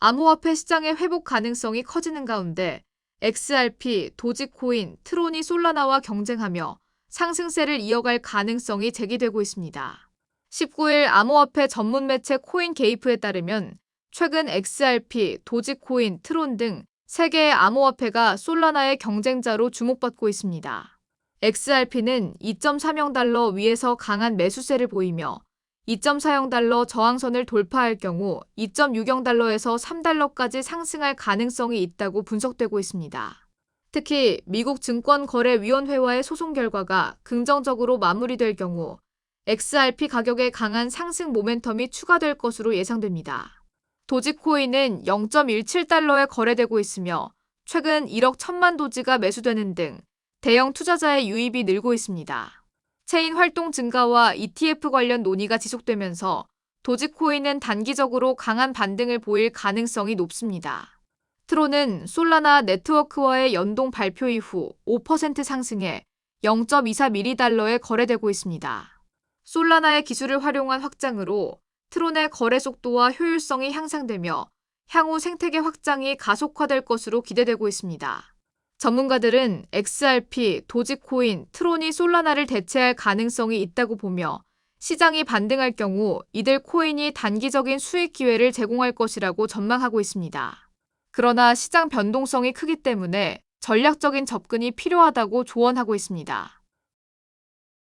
암호화폐 시장의 회복 가능성이 커지는 가운데 XRP, 도지코인, 트론이 솔라나와 경쟁하며 상승세를 이어갈 가능성이 제기되고 있습니다. 19일 암호화폐 전문 매체 코인 게이프에 따르면 최근 XRP, 도지코인, 트론 등 3개의 암호화폐가 솔라나의 경쟁자로 주목받고 있습니다. XRP는 2.3형 달러 위에서 강한 매수세를 보이며 2.4형 달러 저항선을 돌파할 경우 2.6형 달러에서 3달러까지 상승할 가능성이 있다고 분석되고 있습니다. 특히 미국 증권거래위원회와의 소송 결과가 긍정적으로 마무리될 경우 XRP 가격의 강한 상승 모멘텀이 추가될 것으로 예상됩니다. 도지코인은 0.17달러에 거래되고 있으며 최근 1억 1천만 도지가 매수되는 등 대형 투자자의 유입이 늘고 있습니다. 체인 활동 증가와 ETF 관련 논의가 지속되면서 도지코인은 단기적으로 강한 반등을 보일 가능성이 높습니다. 트론은 솔라나 네트워크와의 연동 발표 이후 5% 상승해 0.24미리달러에 거래되고 있습니다. 솔라나의 기술을 활용한 확장으로 트론의 거래 속도와 효율성이 향상되며 향후 생태계 확장이 가속화될 것으로 기대되고 있습니다. 전문가들은 XRP, 도지코인, 트론이 솔라나를 대체할 가능성이 있다고 보며 시장이 반등할 경우 이들 코인이 단기적인 수익 기회를 제공할 것이라고 전망하고 있습니다. 그러나 시장 변동성이 크기 때문에 전략적인 접근이 필요하다고 조언하고 있습니다.